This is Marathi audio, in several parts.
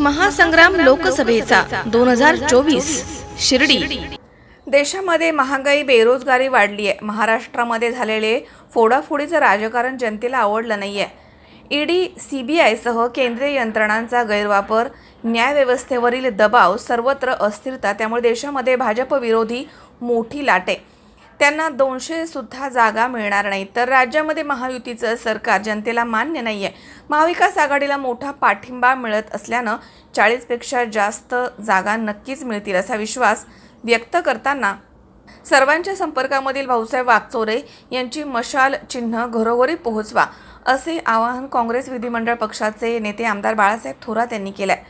महासंग्राम लोकसभेचा दोन हजार चोवीस शिर्डी. देशामध्ये महागाई बेरोजगारी वाढली आहे. महाराष्ट्रामध्ये झालेले फोडाफोडीचं राजकारण जनतेला आवडलं नाही आहे ईडी आयसह केंद्रीय यंत्रणांचा गैरवापर न्यायव्यवस्थेवरील दबाव सर्वत्र अस्थिरता त्यामुळे देशामध्ये भाजप विरोधी मोठी लाट. आहे त्यांना दोनशेसुद्धा जागा मिळणार नाही. तर राज्यामध्ये महायुतीचं सरकार जनतेला मान्य नाही आहे महाविकास आघाडीला मोठा पाठिंबा मिळत असल्यानं चाळीसपेक्षा जास्त जागा नक्कीच मिळतील असा विश्वास व्यक्त करताना सर्वांच्या संपर्कामधील भाऊसाहेब वागचोरे यांची मशाल चिन्ह घरोघरी पोहोचवा असे आवाहन काँग्रेस विधिमंडळ पक्षाचे नेते आमदार बाळासाहेब थोरात यांनी केलं आहे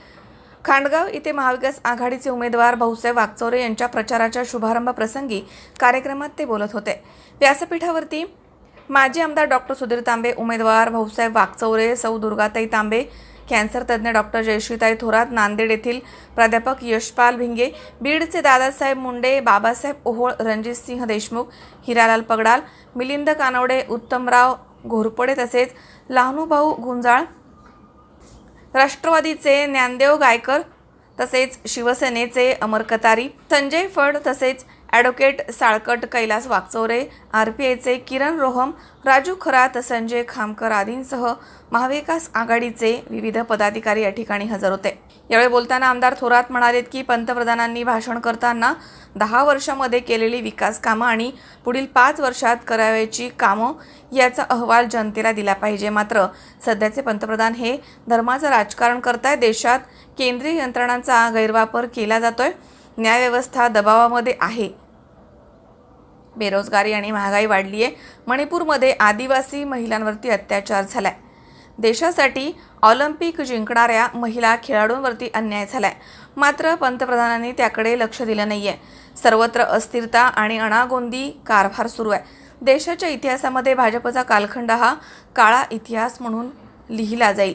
खांडगाव इथे महाविकास आघाडीचे उमेदवार भाऊसाहेब वागचौरे यांच्या प्रचाराच्या शुभारंभ प्रसंगी कार्यक्रमात ते बोलत होते. व्यासपीठावरती माजी आमदार डॉक्टर सुधीर तांबे उमेदवार भाऊसाहेब वागचौरे सौ दुर्गाताई तांबे कॅन्सर तज्ज्ञ डॉक्टर जयश्रीताई थोरात नांदेड येथील प्राध्यापक यशपाल भिंगे बीडचे दादासाहेब मुंडे बाबासाहेब ओहोळ रणजितसिंह देशमुख हिरालाल पगडाल मिलिंद कानवडे उत्तमराव घोरपडे तसेच लहानूभाऊ गुंजाळ राष्ट्रवादीचे ज्ञानदेव गायकर तसेच शिवसेनेचे अमर कतारी संजय फड तसेच advocate Salkat Kailas Wakchaure R P आयचे किरण रोहम राजू खरात संजय खामकर आदींसह महाविकास आघाडीचे विविध पदाधिकारी या ठिकाणी हजर होते. यावेळी बोलताना आमदार थोरात म्हणालेत की पंतप्रधानांनी भाषण करताना दहा वर्षामध्ये केलेली विकास कामं आणि पुढील पाच वर्षात करावयाची कामं याचा अहवाल जनतेला दिला पाहिजे. मात्र सध्याचे पंतप्रधान हे धर्माचं राजकारण करताय. देशात केंद्रीय यंत्रणांचा गैरवापर केला जातोय. न्यायव्यवस्था दबावामध्ये आहे. बेरोजगारी आणि महागाई वाढली आहे मणिपूरमध्ये आदिवासी महिलांवरती अत्याचार झालाय. देशासाठी ऑलिम्पिक जिंकणाऱ्या महिला खेळाडूंवरती अन्याय झालाय. मात्र पंतप्रधानांनी त्याकडे लक्ष दिलं नाही आहे सर्वत्र अस्थिरता आणि अणागोंदी कारभार सुरू आहे. देशाच्या इतिहासामध्ये भाजपचा कालखंड हा काळा इतिहास म्हणून लिहिला जाईल.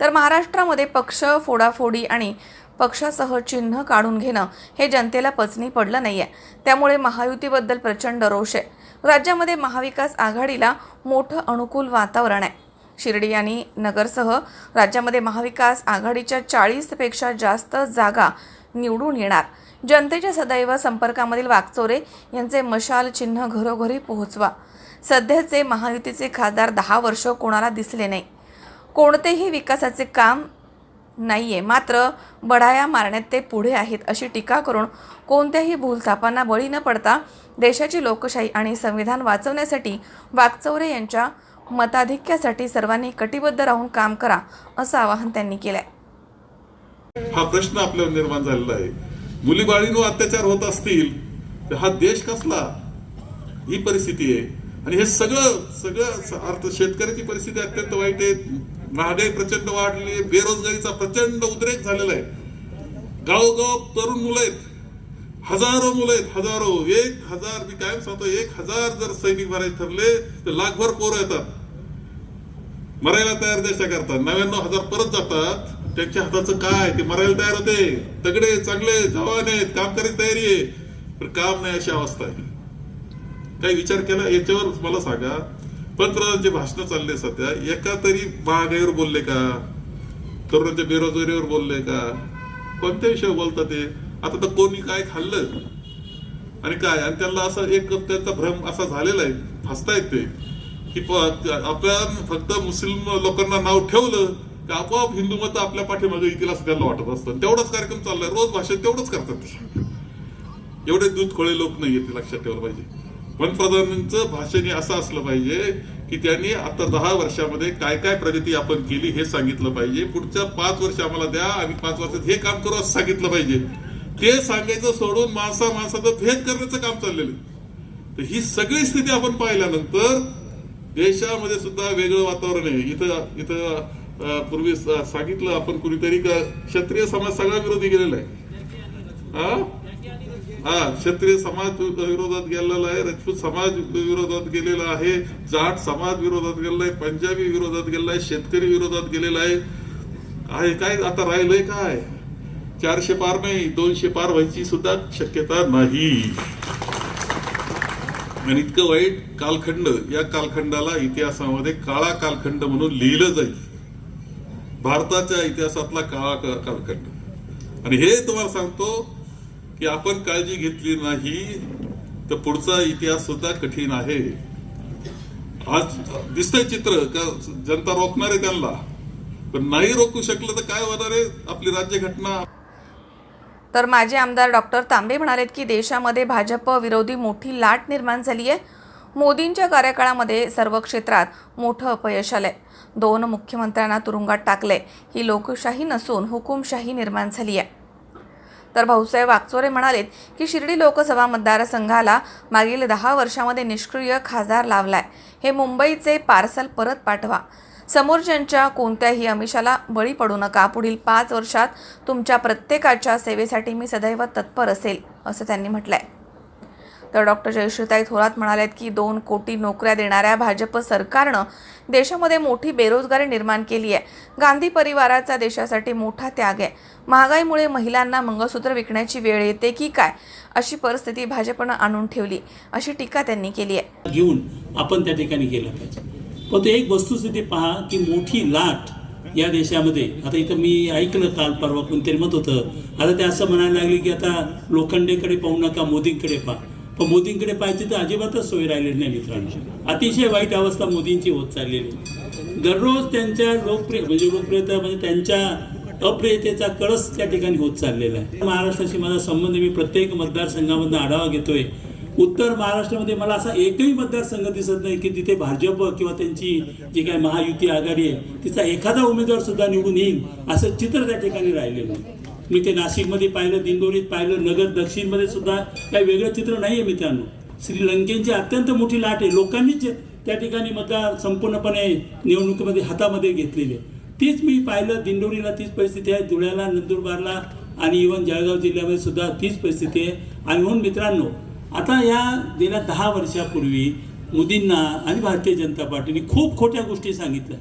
तर महाराष्ट्रामध्ये पक्ष फोडाफोडी आणि पक्षासह चिन्ह काढून घेणं हे जनतेला पचनी पडलं नाही आहे त्यामुळे महायुतीबद्दल प्रचंड रोष आहे. राज्यामध्ये महाविकास आघाडीला मोठं अनुकूल वातावरण आहे. शिर्डी आणि नगरसह राज्यामध्ये महाविकास आघाडीच्या चाळीसपेक्षा जास्त जागा निवडून येणार. जनतेच्या सदैव संपर्कामधील वागचोरे यांचे मशाल चिन्ह घरोघरी पोहोचवा. सध्याचे महायुतीचे खासदार दहा वर्ष कोणाला दिसले नाही. कोणतेही विकासाचे काम नाही आहे मात्र बढाया मारण्यात ते पुढे आहेत अशी टीका करून कोणत्याही भूलथापांना बळी न पडता देशाची लोकशाही आणि संविधान वाचवण्यासाठी वागचौरे यांच्या मताधिक्यासाठी सर्वांनी कटिबद्ध राहून काम करा असं आवाहन त्यांनी केलं आहे हा प्रश्न आपल्यावर निर्माण झालेला आहे. मुली बाळींवर अत्याचार होत असतील तर हा देश कसला? ही परिस्थिती आहे. आणि हे सगळं सगळं अर्थ शेतकऱ्याची परिस्थिती अत्यंत वाईट आहे. महागाई प्रचंड वाढली बेरोजगारीचा प्रचंड उद्रेक झालेला आहे. गावोगाव तरुण मुलं आहेत. हजारो मुलं आहेत हजारो. एक हजार मी कायम सांगतो एक हजार जर सैनिक भरायचे ठरले तर लाखभर पोरं येतात. मरायला तयार देशाकरता नव्याण्णव हजार परत जातात. त्यांच्या हाताचं काय? ते मरायला तयार होते. तगडे चांगले जवान आहेत काम करायची तयारी आहे. पण काम नाही अशी अवस्था आहे. काही विचार केला? याच्यावर मला सांगा. पंतप्रधानांचे भाषण चालले सध्या. एका तरी महागाईवर बोलले का? तरुणांच्या बेरोजगारीवर बोलले का? कोणत्या विषयावर बोलतात ते? आता तर कोणी काय खाल्लं? आणि काय? आणि त्यांना असा एक त्यांचा भ्रम असा झालेला आहे. फसतायत ते. की आपण फक्त मुस्लिम लोकांना नाव ठेवलं की आपोआप हिंदू मत आपल्या पाठीमागे येतील असं त्यांना वाटत असतं तेवढाच कार्यक्रम चाललाय. रोज भाषण तेवढंच करतात एवढे दूध खोळे लोक नाही येते लक्षात ठेवलं पाहिजे. पंतप्रधानांचं भाषण हे असं असलं पाहिजे की त्यांनी आता दहा वर्षामध्ये काय काय प्रगती आपण केली हे सांगितलं पाहिजे. पुढच्या पाच वर्ष आम्हाला द्या आम्ही पाच वर्षात हे काम करू असं सांगितलं पाहिजे. ते सांगायचं सोडून माणसा माणसाचं भेद करण्याचं काम चाललेलं आहे. तर ही सगळी स्थिती आपण पाहिल्यानंतर देशामध्ये सुद्धा वेगळं वातावरण आहे. इथं इथं पूर्वी सांगितलं आपण कुणीतरी का क्षत्रिय समाज सगळा विरोधी गेलेला आहे. हा हा क्षत्रिय समाज विरोधात गेलेला आहे राजपूत समाज विरोधात गेलेला आहे जाट समाज विरोधात गेलेला आहे पंजाबी विरोधात गेलेला आहे शेतकरी विरोधात गेलेला आहे. आहे काय? आता राहिलंय काय? चारशे पार नाही दोनशे पार व्हायची सुद्धा शक्यता नाही. आणि इतकं वाईट कालखंड या कालखंडाला इतिहासामध्ये काळा कालखंड म्हणून लिहिलं जाईल. भारताच्या इतिहासातला काळा कालखंड. आणि हे तुम्हाला सांगतो की आपण काळजी घेतली नाही तर पुढचा इतिहास सुद्धा कठीण आहे. आज दिसतंय चित्र का जनता रोखणार आहे त्यांना? पण नाही रोखू शकलं तर काय होणार आहे? आपली राज्यघटना तर माजी आमदार डॉक्टर तांबे म्हणालेत की देशामध्ये भाजप विरोधी मोठी लाट निर्माण झाली आहे मोदींच्या कार्यकाळामध्ये सर्व क्षेत्रात मोठं अपयश आलंय. दोन मुख्यमंत्र्यांना तुरुंगात टाकले ही लोकशाही नसून हुकुमशाही निर्माण झाली आहे तर भाऊसाहेब वागचोरे म्हणालेत की शिर्डी लोकसभा मतदारसंघाला मागील दहा वर्षामध्ये निष्क्रिय खासदार लावलाय हे मुंबईचे पार्सल परत पाठवा. समोरच्यांच्या कोणत्याही अमिषाला बळी पडू नका. पुढील पाच वर्षात तुमच्या प्रत्येकाच्या सेवेसाठी मी सदैव तत्पर असेल असं त्यांनी म्हटलंय. तर डॉक्टर जयश्रीताई थोरात म्हणाल्यात की दोन कोटी नोकऱ्या देणाऱ्या भाजप सरकारनं देशामध्ये मोठी बेरोजगारी निर्माण केली आहे. गांधी परिवाराचा देशासाठी मोठा त्याग आहे. महागाईमुळे महिलांना मंगळसूत्र विकण्याची वेळ येते की काय? अशी परिस्थिती भाजपनं आणून ठेवली. अशी टीका त्यांनी केली आहे. घेऊन आपण त्या ठिकाणी गेलं पाहिजे. पण एक वस्तुस्थिती पहा की मोठी लाट या देशामध्ये आता इथं मी ऐकलं काल परवा कोणतरी मत होतं आता ते असं म्हणायला लागले की आता लोखंडेकडे पाहू नका मोदींकडे पहा. पण मोदींकडे पाहायची तर अजिबातच सोय राहिलेली नाही मित्रांनो. अतिशय वाईट अवस्था मोदींची होत चाललेली. दररोज त्यांच्या लोकप्रिय म्हणजे लोकप्रियता म्हणजे त्यांच्या अप्रियतेचा कळस त्या ठिकाणी होत चाललेला आहे. महाराष्ट्राशी माझा संबंध मी प्रत्येक मतदारसंघामधून आढावा घेतोय. उत्तर महाराष्ट्रामध्ये मला असा एकही मतदारसंघ दिसत नाही की तिथे भाजप किंवा त्यांची जी काही महायुती आघाडी आहे तिचा एखादा उमेदवार सुद्धा निवडून येईल असं चित्र त्या ठिकाणी राहिलेलं आहे. मी ते नाशिकमध्ये पाहिलं दिंडोरीत पाहिलं नगर दक्षिणमध्ये सुद्धा काही वेगळं चित्र नाही आहे मित्रांनो. श्रीलंकेची अत्यंत मोठी लाट आहे. लोकांनीच त्या ठिकाणी मतदार संपूर्णपणे निवडणुकीमध्ये हातामध्ये घेतलेली. आहे तीच मी पाहिलं दिंडोरीला तीच परिस्थिती आहे धुळ्याला नंदुरबारला आणि इवन जळगाव जिल्ह्यामध्ये सुद्धा तीच परिस्थिती आहे. आणि म्हणून मित्रांनो आता या गेल्या दहा वर्षापूर्वी मोदींना आणि भारतीय जनता पार्टीने खूप खोट्या गोष्टी सांगितल्या.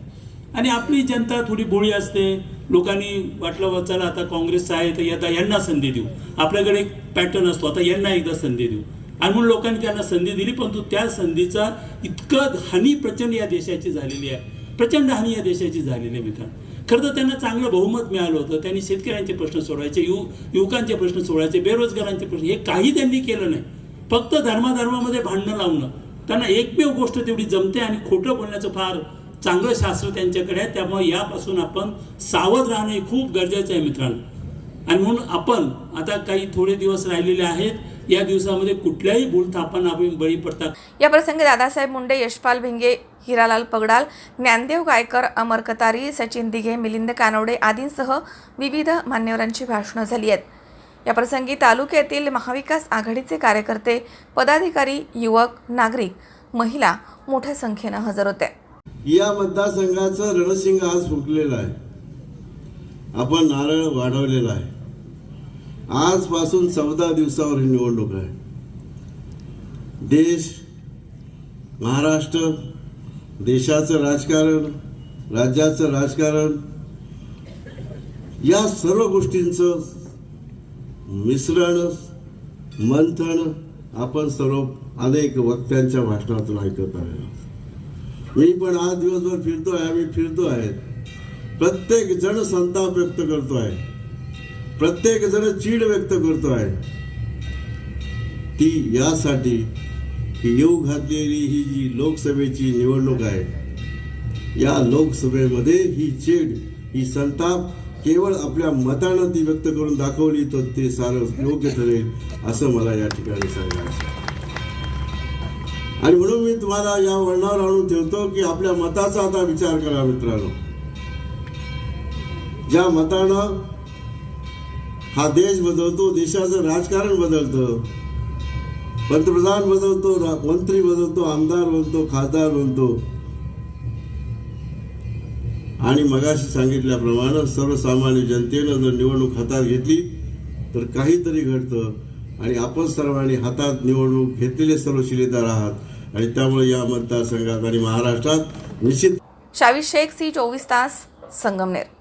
आणि आपली जनता थोडी बोळी असते लोकांनी वाटलं वा चला आता काँग्रेस आहे तर आता यांना संधी देऊ. आपल्याकडे एक पॅटर्न असतो आता यांना एकदा संधी देऊ. आणि म्हणून लोकांनी त्यांना संधी दिली परंतु त्या संधीचा इतकं हानी प्रचंड या देशाची झालेली आहे. प्रचंड हानी या देशाची झालेली आहे मित्रांनो. खरं तर त्यांना चांगलं बहुमत मिळालं होतं. त्यांनी शेतकऱ्यांचे प्रश्न सोडवायचे यु युवकांचे प्रश्न सोडवायचे बेरोजगारांचे प्रश्न हे काही त्यांनी केलं नाही. फक्त धर्माधर्मामध्ये भांडणं लावणं. त्यांना एकमेव गोष्ट तेवढी जमते आणि खोटं बोलण्याचं फार चांगलं शास्त्र त्यांच्याकडे आहे त्यामुळे यापासून आपण सावध राहणं हे खूप गरजेचं आहे मित्रांनो. आणि म्हणून आपण आता काही थोडे दिवस राहिलेले आहेत या दिवसामध्ये कुठल्याही भूलथापांना आपण बळी पडतात. या प्रसंगी दादासाहेब मुंडे यशपाल भिंगे हिरालाल पगडाल ज्ञानदेव गायकर अमर कतारी सचिन दिघे मिलिंद कानोडे आदींसह विविध मान्यवरांची भाषणं झाली आहेत. या प्रसंगी तालुक्यातील महाविकास आघाडीचे कार्यकर्ते पदाधिकारी युवक नागरिक महिला मोठ्या संख्येनं हजर होत्या. या मतदारसंघाचं रणसिंग आज फुंकलेलं आहे. आपण नारळ वाढवलेला आहे. आजपासून चौदा दिवसावर ही निवडणूक आहे. देश महाराष्ट्र देशाचं राजकारण राज्याचं राजकारण या सर्व गोष्टींचं मिश्रण मंथन आपण सर्व अनेक वक्त्यांच्या भाषणातून ऐकत आहे मी पण आज दिवसभर फिरतो आहे आम्ही फिरतो आहे. प्रत्येक जण संताप व्यक्त करतो आहे. प्रत्येक जण चीड व्यक्त करतो आहे. ती यासाठी की येऊ घातलेली ही जी लोकसभेची निवडणूक आहे या लोकसभेमध्ये ही चीड ही संताप केवळ आपल्या मतानं ती व्यक्त करून दाखवली तर ते सारं योग्य ठरेल असं मला या ठिकाणी सांगायचं आहे. आणि म्हणून मी तुम्हाला या वळणावर आणून ठेवतो की आपल्या मताचा आता विचार करा मित्रांनो. ज्या मतानं हा देश बदलतो देशाचं राजकारण बदलतं पंतप्रधान बदलतो मंत्री बदलतो आमदार बनतो खासदार बनतो. आणि मगाशी सांगितल्याप्रमाणे सर्वसामान्य जनतेनं जर निवडणूक हातात घेतली तर काहीतरी घडतं. आणि आपण सर्वांनी हातात निवडणूक घेतलेले सर्व शिलेदार आहात. आणि त्यामुळे या मतदारसंघात आणि महाराष्ट्रात निश्चित शावी शेख सी चोवीस तास संगमनेर.